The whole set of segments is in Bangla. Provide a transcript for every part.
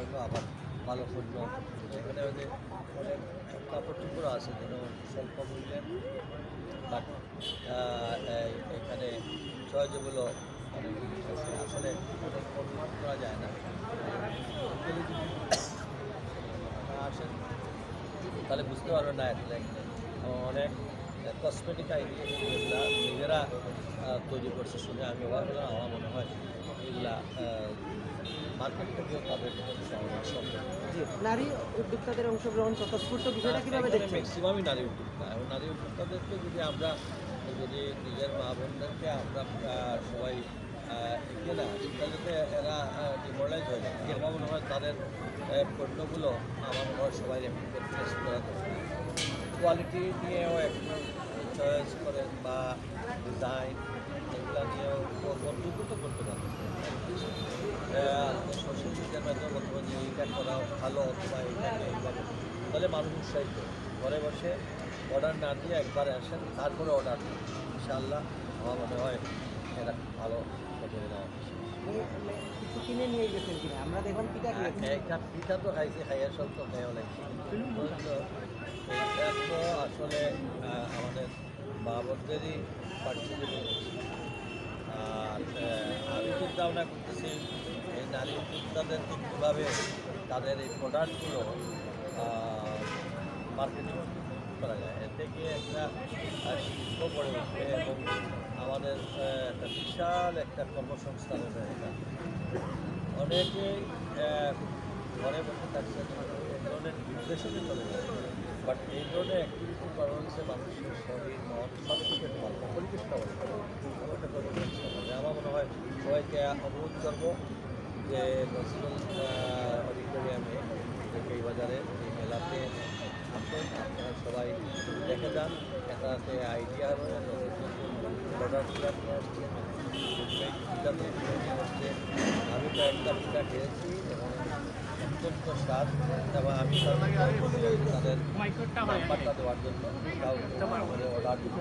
হলো আবার ভালো পণ্য এখানে ওই অনেক কাপড় টুকরো আছে যেমন স্বল্প মূল্যে। বাট এখানে চয়েসগুলো অনেক আসলে অনেক অনুমান করা যায় না। আসেন। তাহলে বুঝতে পারবেন না অনেক কসমেটিক আইডিয়া নিজেরা তৈরি করছে শুনে আমি অবাক হলাম। আমার মনে হয় এগুলা মার্কেট থেকেও তাদের নারী উদ্যোক্তাদের অংশগ্রহণ স্বতঃস্ফূর্ত বিষয়টা কীভাবে দেখছেন? ম্যাক্সিমামই নারী উদ্যোক্তা। এবং নারী উদ্যোক্তাদেরকে যদি আমরা যদি নিজের মা বোনদেরকে আমরা সবাই আহ, এগিয়ে না তাহলে এরা ডিমোরালাইজ হয়ে যায় আমার মনে হয় তাদের পণ্যগুলো আমার মনে হয় সবাই করা কোয়ালিটি নিয়েও একটু চয়েস করেন বা ডিজাইন তো করতে পারেন সোশ্যাল মিডিয়ার মাধ্যমে বলতে পারেন যে এইটা করা ভালো অথবা এইটাকে এইভাবে তাহলে মানুষ উৎসাহিত। ঘরে বসে অর্ডার না দিয়ে একবারে আসেন, তারপরে অর্ডার দিন। ইনশাআল্লাহ আমার মনে হয় এটা ভালো কিনে নিয়ে গেছেন কিনা আমরা পিঠা তো খাইছি, খাইয়া সব তো খাইয়া লাগছে এইটা তো আসলে আমাদের বাবরদেরই পার্টিসিপেট আমি চিন্তা ভাবনা করতেছি। এই নারী উদ্যোক্তাদেরকে কীভাবে তাদের এই প্রোডাক্টগুলো মার্কেটিং করা যায়। এতে গিয়ে একটা শিল্প গড়ে উঠবে এবং আমাদের একটা বিশাল একটা কর্মসংস্থানের জায়গা অনেকেই আহ, ঘরে বসে থাকছে এই ধরনের ডিপ্রেশনে চলে যায়। বাট এই ধরনের অ্যাক্টিভিটি করা হচ্ছে মানুষের শরীর মন সব কিছু একটা ভালো পরিবেশটা ভালো আমার একটা কর্মসংস্থান হবে আমার মনে হয় সবাইকে অনুরোধ করব যে নজরুল অডিটোরিয়ামে এই বাজারে এই মেলাতে আসুন আপনারা সবাই দেখে যান এটাতে আইডিয়া হবে নতুন নতুন প্রোডাক্টগুলো নিয়ে আসছে এই পিঠা তৈরি করে হচ্ছে আমি তো একটা পিঠা খেয়েছি এবং অত্যন্ত স্বাদ এবং আমি তাদের তাদের নাম্বারটা দেওয়ার জন্য কাউকে অর্ডার দিতে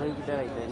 পারি দই পিঠা খাইতেন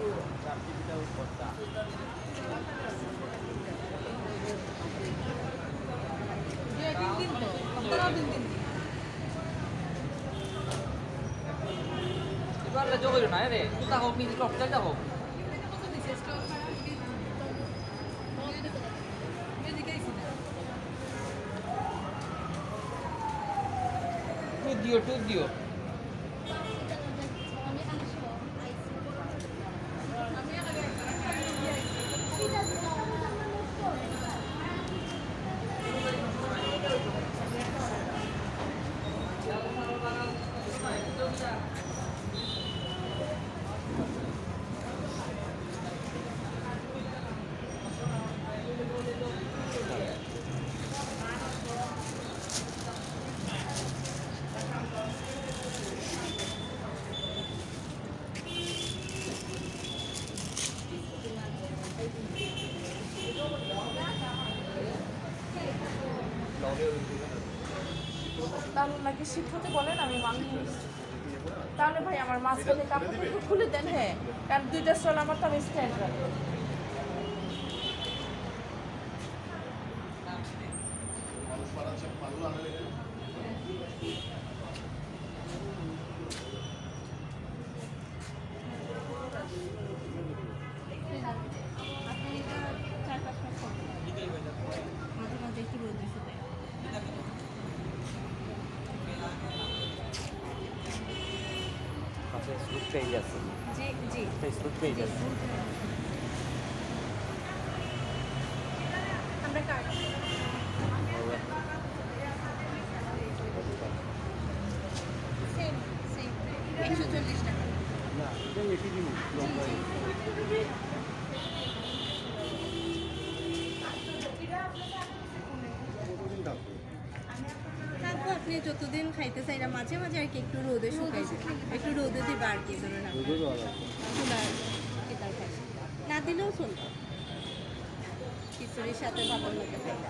দই পিঠা এবার যোগ না রে কোথা হোক নিজে কপটা যাব টুথ দিও টুথ দিও তাহলে নাকি হতে বলেন, আমি মাংস তাহলে ভাই আমার মাঝখানে খুলে দেন হ্যাঁ। কারণ দুইটা স্টল আমার তো আমি স্ট্যান্ড রাখব মাঝে মাঝে একটু রোদ দিতে ফেসবুক পেজ আছে জি জি ফেসবুক পেজ আছে আমরা কার্ড সেম সেম একশো চল্লিশ টাকা থাকব আপনি যতদিন খাইতে চাই না মাঝে মাঝে আর কি একটু রোদে শুকাই যায়। একটু রোদে দিবা আর কি ধরে না। না দিলেও চলবে। খিচুড়ির সাথে ভাতের মধ্যে খাইতে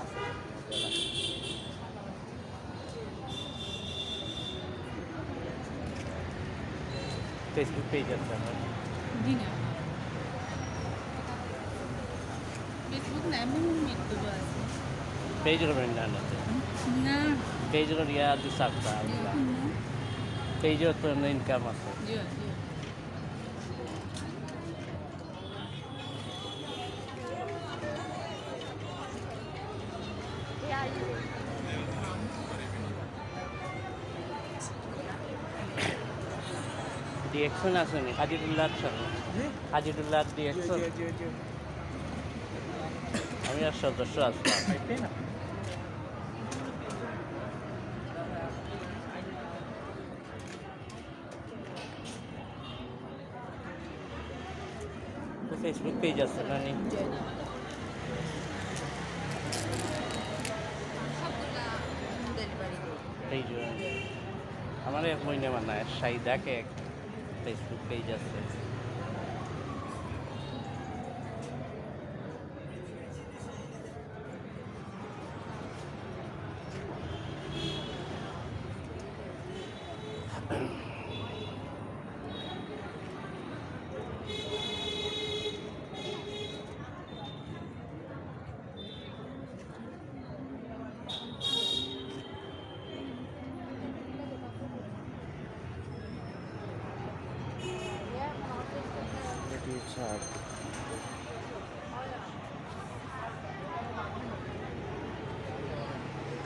ফেসবুক পেজ আছে আমার। জি না। ফেসবুক না এমন মৃত্যু আছে। পেজের ব্যান্ড আছে। না। পেজের ইয়া দি সাতটা পেজের তো ইনকাম আছে। জি জি ডিএকশন আছে নি হাজিরুল্লাহর সাথে হাজিরুল্লাহর ডিএকশন আমি আর সদস্য আসলাম ফেসবুক পেজ আছে না নি সবগুলা আমার এক মহিনে মানায় সাইদাকে এক ফেসবুক পেজ আছে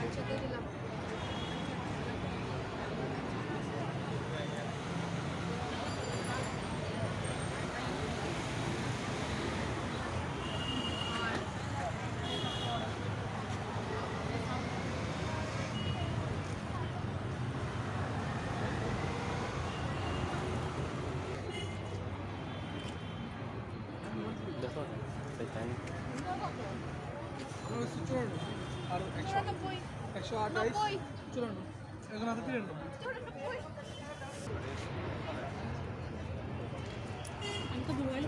আচ্ছা দিয়ে দিলাম দেখো একশো আঠাইশ এখন আছে তিরানব্বই চুরানব্বই আমি তো মোবাইল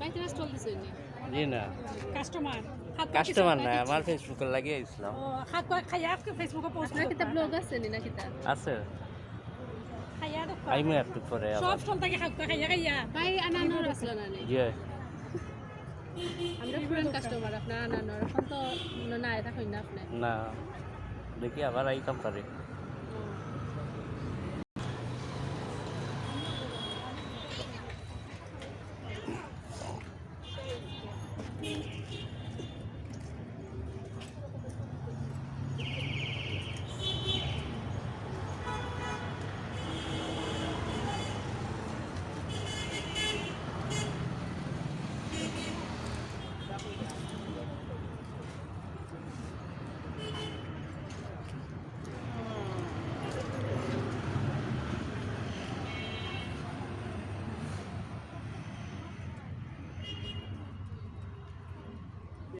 বাইতে স্টল দিছে জি না। কাস্টমার কাস্টমার না আমার ফেসবুকে লাগিয়ে দিয়েছিলাম হাত খাইয়া ফেসবুকে পোস্ট আপনার কিতা ব্লগ আছে না কিতা আছে। আইমু একটু পরে সব থেকে হাত খাইয়া খাইয়া। ভাই আনানোর আসলো না নি জি আমরা পুরান কাস্টমার আপনার আনানোর। এখন তো না এটা হই না আপনি। না। দেখি আবার আইতাম পারে